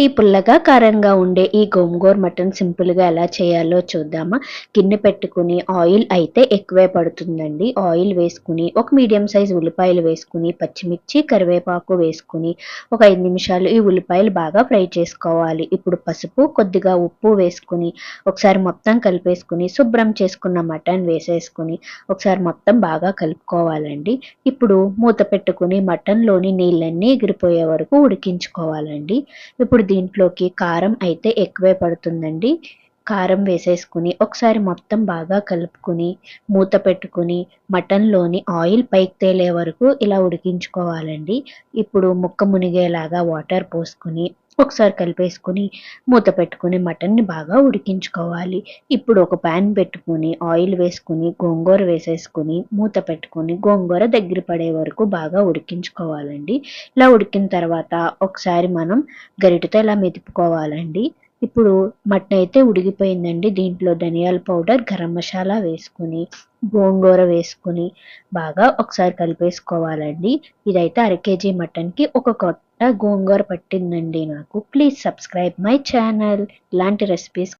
హాయండి పుల్లగా కారంగా ఉండే ఈ గోంగూర మటన్ సింపుల్గా ఎలా చేయాలో చూద్దామా. గిన్నె పెట్టుకుని ఆయిల్ అయితే ఎక్కువే పడుతుందండి. ఆయిల్ వేసుకుని ఒక మీడియం సైజ్ ఉల్లిపాయలు వేసుకుని పచ్చిమిర్చి కరివేపాకు వేసుకుని ఒక ఐదు నిమిషాలు ఈ ఉల్లిపాయలు బాగా ఫ్రై చేసుకోవాలి. ఇప్పుడు పసుపు కొద్దిగా ఉప్పు వేసుకుని ఒకసారి మొత్తం కలిపేసుకుని శుభ్రం చేసుకున్న మటన్ వేసేసుకుని ఒకసారి మొత్తం బాగా కలుపుకోవాలండి. ఇప్పుడు మూత పెట్టుకుని మటన్లోని నీళ్ళన్నీ ఎగిరిపోయే వరకు ఉడికించుకోవాలండి. ఇప్పుడు దీంట్లోకి కారం అయితే ఎక్కువే పడుతుందండి. కారం వేసేసుకుని ఒకసారి మొత్తం బాగా కలుపుకుని మూత పెట్టుకుని మటన్లోని ఆయిల్ పైకి తేలే వరకు ఇలా ఉడికించుకోవాలండి. ఇప్పుడు ముక్క మునిగేలాగా వాటర్ పోసుకుని ఒకసారి కలిపేసుకుని మూత పెట్టుకుని మటన్ని బాగా ఉడికించుకోవాలి. ఇప్పుడు ఒక ప్యాన్ పెట్టుకుని ఆయిల్ వేసుకుని గోంగూర వేసేసుకుని మూత పెట్టుకుని గోంగూర దగ్గర పడే వరకు బాగా ఉడికించుకోవాలండి. ఇలా ఉడికిన తర్వాత ఒకసారి మనం గరిటతో ఇలా మెదుపుకోవాలండి. ఇప్పుడు మటన్ అయితే ఉడిగిపోయిందండి దీంట్లో ధనియాల పౌడర్ గరం మసాలా వేసుకుని గోంగూర వేసుకుని బాగా ఒకసారి కలిపేసుకోవాలండి. ఇదైతే అర కేజీ మటన్కి ఒక కొట్ట గోంగూర పట్టిందండి నాకు. Please subscribe my channel. ఇలాంటి రెసిపీస్